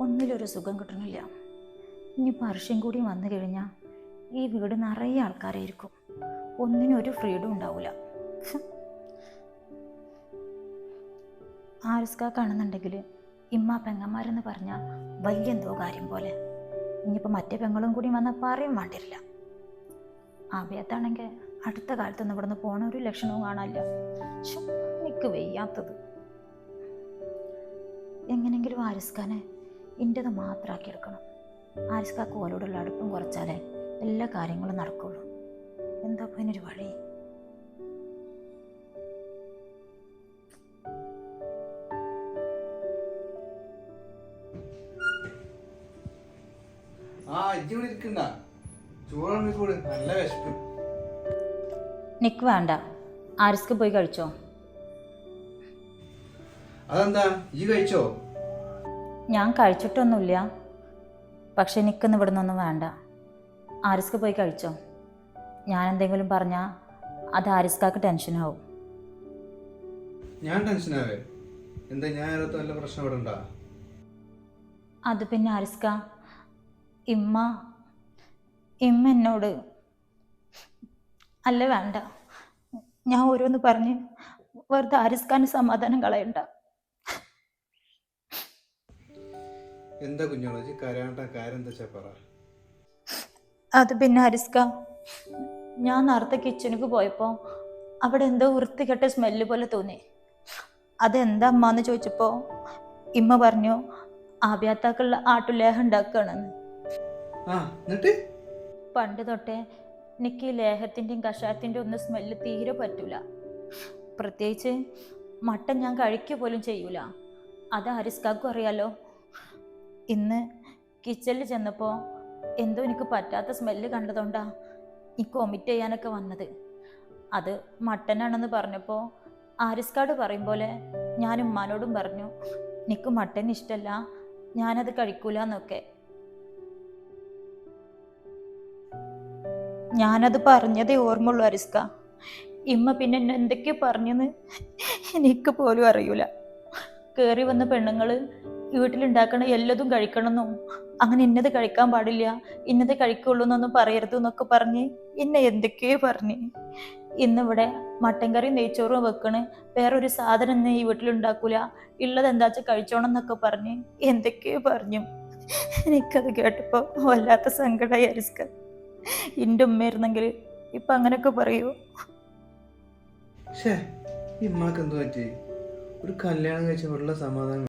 ഒന്നിലൊരു സുഖം കിട്ടണില്ല. ഇനി പർഷ്യം കൂടി വന്നു കഴിഞ്ഞാൽ ഈ വീട് നിറയെ ആൾക്കാരായിരിക്കും ഒന്നിനും ഒരു ഫ്രീഡം ഉണ്ടാവില്ല ആരിസ്കാക്കാണെന്നുണ്ടെങ്കിൽ ഇമ്മ പെങ്ങന്മാരെന്ന് പറഞ്ഞാൽ വലിയ എന്തോ കാര്യം പോലെ. ഇനിയിപ്പോൾ മറ്റേ പെങ്ങളും കൂടി വന്നാൽ പറയും വേണ്ടിരില്ല. ആബിയത്താണെങ്കിൽ അടുത്ത കാലത്തൊന്നും ഇവിടുന്ന് പോണ ഒരു ലക്ഷണവും കാണാനില്ല. എനിക്ക് വയ്യാത്തത്. എങ്ങനെങ്കിലും ആരിസ്ഖാനെ എന്റെത് മാത്രമാക്കി എടുക്കണം ആരിസ്ഖാക്ക് കോലോടുള്ള അടുപ്പം കുറച്ചാലേ എല്ലാ കാര്യങ്ങളും നടക്കുള്ളൂ. എന്താ അതിനൊരു വഴി? നിക്ക് വേണ്ട. ആരിസ്ക്ക് പോയി കഴിച്ചോ? അതെന്താ? ഈ കഴിച്ചോ? ഞാൻ കഴിച്ചിട്ടൊന്നുമില്ല. പക്ഷെ എനിക്കൊന്നും ഇവിടെ നിന്നൊന്നും വേണ്ട. ആരിസ്ക്ക് പോയി കഴിച്ചോ? ഞാൻ എന്തെങ്കിലും പറഞ്ഞാൽ അത് ആരിസ്കാക്ക് ടെൻഷനാവും. ഞാൻ ടെൻഷനാവേ. എന്താ ഞാൻ വല്ല പ്രശ്നം ഇവിടെ ഉണ്ടാ? അത് പിന്നെ ആരിസ്ക ഇമ്മ ഇമ്മ എന്നോട് അല്ല വേണ്ട. ഞാൻ ഓരോന്ന് പറഞ്ഞ് വെറുതെ ആരിസ്കാന് സമാധാനം കളയണ്ട. എന്താ കുഞ്ഞോളൂ? കരയാണ്ടാ? കാര്യം പറ. അത് പിന്നെ ഹരിസ്ക ഞാൻ നേരത്തെ കിച്ചണിക്ക് പോയപ്പോൾ അവിടെ എന്തോ വൃത്തികെട്ട സ്മെല്ല് പോലെ തോന്നി. അതെന്താ അമ്മ എന്ന് ചോദിച്ചപ്പോൾ ഇമ്മ പറഞ്ഞു ആഭ്യാത്താക്കളുടെ ആട്ടുലേഹം ഉണ്ടാക്കുകയാണെന്ന്. പണ്ട് തൊട്ടേ എനിക്ക് ഈ ലേഹത്തിന്റെയും കഷായത്തിന്റെയും ഒന്നും സ്മെല്ല് തീരെ പറ്റൂല. പ്രത്യേകിച്ച് മട്ടൻ ഞാൻ കഴിക്കുക പോലും ചെയ്യൂല. അത് ഹരിസ്കാക്കും അറിയാലോ. ഇന്ന് കിച്ചണിൽ ചെന്നപ്പോൾ എന്തോ എനിക്ക് പറ്റാത്ത സ്മെല്ല് കണ്ടതുകൊണ്ടാ എനിക്ക് വൊമിറ്റ് ചെയ്യാനൊക്കെ വന്നത്. അത് മട്ടനാണെന്ന് പറഞ്ഞപ്പോൾ ആരിസ്കാട് പറയും പോലെ ഞാൻ ഉമ്മാനോടും പറഞ്ഞു എനിക്ക് മട്ടൻ ഇഷ്ടമല്ല ഞാനത് കഴിക്കൂല എന്നൊക്കെ ഞാനത് പറഞ്ഞതേ ഓർമ്മയുള്ളൂ അരിസ്ക ഇമ്മ പിന്നെ എന്നെ എന്തൊക്കെയോ പറഞ്ഞെന്ന് എനിക്ക് പോലും അറിയൂല. കയറി വന്ന പെണ്ണുങ്ങൾ വീട്ടിലുണ്ടാക്കണ എല്ലതും കഴിക്കണമെന്നും അങ്ങനെ ഇന്നത് കഴിക്കാൻ പാടില്ല ഇന്നത് കഴിക്കുള്ളൂ എന്നൊന്നും പറയരുത് എന്നൊക്കെ പറഞ്ഞ് എന്നെ എന്തൊക്കെയോ പറഞ്ഞ്. ഇന്നിവിടെ മട്ടൻ കറി നെയ്ച്ചോറും വെക്കണ്. വേറൊരു സാധനം ഇന്ന് ഈ വീട്ടിലുണ്ടാക്കൂല. ഉള്ളത് എന്താ വെച്ചാൽ കഴിച്ചോണം എന്നൊക്കെ പറഞ്ഞ് എന്തൊക്കെയോ പറഞ്ഞു. എനിക്കത് കേട്ടപ്പോൾ വല്ലാത്ത സങ്കടമായി അരിസ്ക. എന്റെ ഉമ്മയായിരുന്നെങ്കിൽ ഇപ്പം അങ്ങനെയൊക്കെ പറയൂ? ഈ ഒരു കല്യാണം കഴിച്ച സമാധാനം